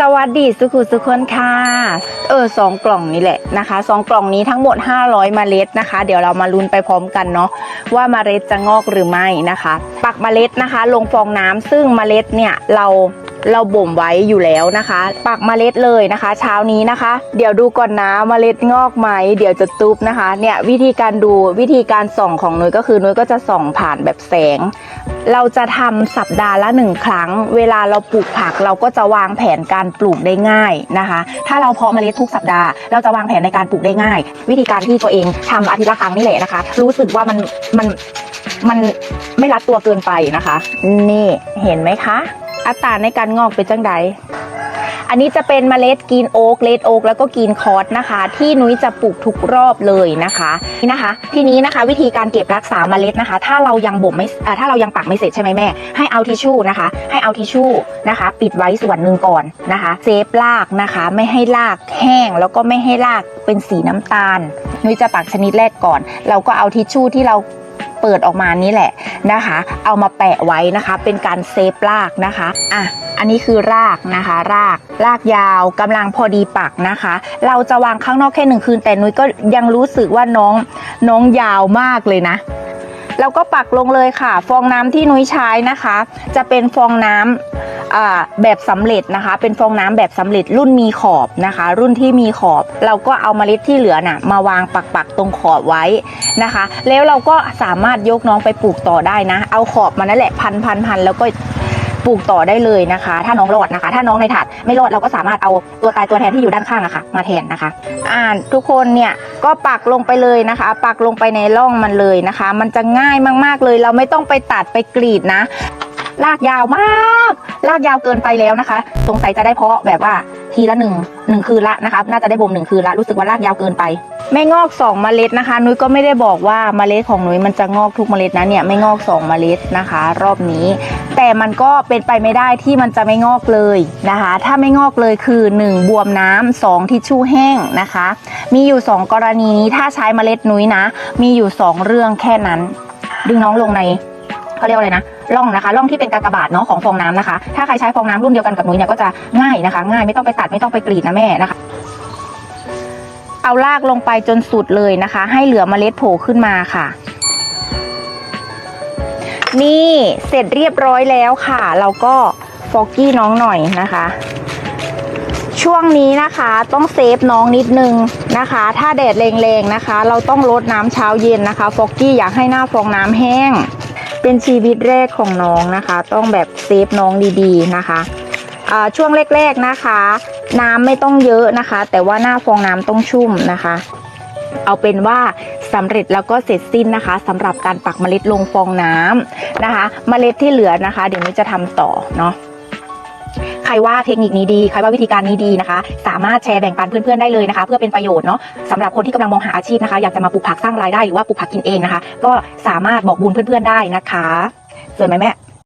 สวัสดีสุขุสุคนค่ะ เออสองกล่องนี้แหละนะคะสองกล่องนี้ทั้งหมด 500เมล็ดนะคะ เดี๋ยวเรามาลุ้นไปพร้อมกันเนาะว่าเมล็ดจะงอกหรือไม่นะคะ ปักเมล็ดนะคะ ลงฟองน้ำซึ่งเมล็ดเนี่ยเรา เราบ่มไว้อยู่แล้วนะคะ ปักเมล็ดเลยนะคะ เช้านี้นะคะ เดี๋ยวดูก่อนนะเมล็ดงอกไหมเดี๋ยวจะตุบนะคะ เนี่ยวิธีการดูวิธีการส่องของนุ้ยก็คือนุ้ยก็จะส่องผ่านแบบแสง เราจะทำสัปดาห์ละหนึ่งครั้ง เวลาเราปลูกผักเราก็จะวางแผนการปลูกได้ง่ายนะคะ ถ้าเราเพาะเมล็ดทุกสัปดาห์ เราจะวางแผนในการปลูกได้ง่าย วิธีการที่ตัวเองทำอาทิตย์ละครั้งนี่แหละนะคะ รู้สึกว่ามันมันมันไม่รัดตัวเกินไปนะคะ นี่เห็นไหมคะ อัตราในการงอกเป็นจังใดอันนี้จะเป็นเมล็ดกีนโอ๊กเลดโอ๊กแล้วก็กีนคอร์สนะคะ ที่นุ้ยจะปลูกทุกรอบเลยนะคะนี่นะคะ ทีนี้นะคะ วิธีการเก็บรักษาเมล็ดนะคะ ถ้าเรายังบ่มไม่ถ้าเรายังปักไม่เสร็จใช่ไหมแม่ ให้เอาทิชชู่นะคะ ให้เอาทิชชู่นะคะ ปิดไว้ส่วนหนึ่งก่อนนะคะเซฟรากนะคะ ไม่ให้รากแห้งแล้วก็ไม่ให้รากเป็นสีน้ำตาลนุ้ยจะปักชนิดแรกก่อน เราก็เอาทิชชู่ที่เรา เปิดออกมานี่แหละนะคะ เอามาแปะไว้นะคะ เป็นการเซฟรากนะคะอะอันนี้คือรากนะคะ รากรากยาวกำลังพอดีปักนะคะ เราจะวางข้างนอกแค่หนึ่งคืนแต่นุ้ยก็ยังรู้สึกว่าน้องน้องยาวมากเลยนะ แล้วก็ปักลงเลยค่ะ ฟองน้ำที่นุ้ยใช้นะคะ จะเป็นฟองน้ำอ่าแบบสำเร็จนะคะ เป็นฟองน้ำแบบสำเร็จรุ่นมีขอบนะคะ รุ่นที่มีขอบ เราก็เอาเมล็ดที่เหลือน่ะมาวางปักปักๆตรงขอบไว้นะคะ แล้วเราก็สามารถยกน้องไปปลูกต่อได้นะ เอาขอบมานั่นแหละพันพันพันแล้วก็ ปลูกต่อได้เลยนะคะ ถ้าน้องรอดนะคะ ถ้าน้องในถาดไม่รอดเราก็สามารถเอาตัวตายตัวแทนที่อยู่ด้านข้างอะค่ะ มาแทนนะคะ อ่าทุกคนเนี่ยก็ปักลงไปเลยนะคะ ปักลงไปในร่องมันเลยนะคะ มันจะง่ายมากๆเลย เราไม่ต้องไปตัดไปกรีดนะลากยาวมาก ลากยาวเกินไปแล้วนะคะ สงสัยจะได้เพาะแบบว่าทีละหนึ่ง หนึ่งคืนละนะคะน่าจะได้บ่มหนึ่งคืนละรู้สึกว่าลากยาวเกินไป ไม่งอกสองเมล็ดนะคะ นุ้ยก็ไม่ได้บอกว่าเมล็ดของนุ้ยมันจะงอกทุกเมล็ดนะเนี่ยไม่งอกสองเมล็ดนะคะ รอบนี้ แต่มันก็เป็นไปไม่ได้ที่มันจะไม่งอกเลยนะคะ ถ้าไม่งอกเลยคือ 1 บวมน้ำสองทิชชู่แห้งนะคะ มีอยู่ 2 กรณีนี้ถ้าใช้เมล็ดนุ้ยนะ มีอยู่ 2 เรื่องแค่นั้น ดึงน้องลงในเขาเรียกว่าอะไรนะ ร่องนะคะร่องที่เป็นกากบาทเนาะของฟองน้ำนะคะ ถ้าใครใช้ฟองน้ำรุ่นเดียวกันกับนุ้ยเนี่ยก็จะง่ายนะคะ ง่ายไม่ต้องไปตัดไม่ต้องไปกรีดนะแม่นะคะเอาลากลงไปจนสุดเลยนะคะ ให้เหลือเมล็ดโผล่ขึ้นมาค่ะ นี่เสร็จเรียบร้อยแล้วค่ะ เราก็ฟอกกี้น้องหน่อยนะคะ ช่วงนี้นะคะต้องเซฟน้องนิดนึงนะคะ ถ้าแดดแรงๆนะคะ เราต้องลดน้ำเช้าเย็นนะคะ ฟอกกี้อยากให้หน้าฟองน้ำแห้ง เป็นชีวิตแรกของน้องนะคะ ต้องแบบเซฟน้องดีๆนะคะช่วงแรกๆนะคะ น้ำไม่ต้องเยอะนะคะ แต่ว่าหน้าฟองน้ำต้องชุ่มนะคะ เอาเป็นว่าสำเร็จแล้วก็เสร็จสิ้นนะคะสำหรับการปักเมล็ดลงฟองน้ำนะคะ เมล็ดที่เหลือนะคะ เดี๋ยวนี้จะทำต่อเนาะ รว่าเทคนิคนี้ดีใครว่าวิธีการนี้ดีนะคะ สามารถแชร์แบ่งปันเพื่อนๆได้เลยนะคะ เพื่อเป็นประโยชน์เนาะสำหรับคนที่กำลังมองหาอาชีพนะคะ อยากจะมาปลูกผักสร้างรายได้หรือว่าปลูกผักกินเองนะคะ ก็สามารถบอกบุญเพื่อนๆได้นะคะสวยไหมแม่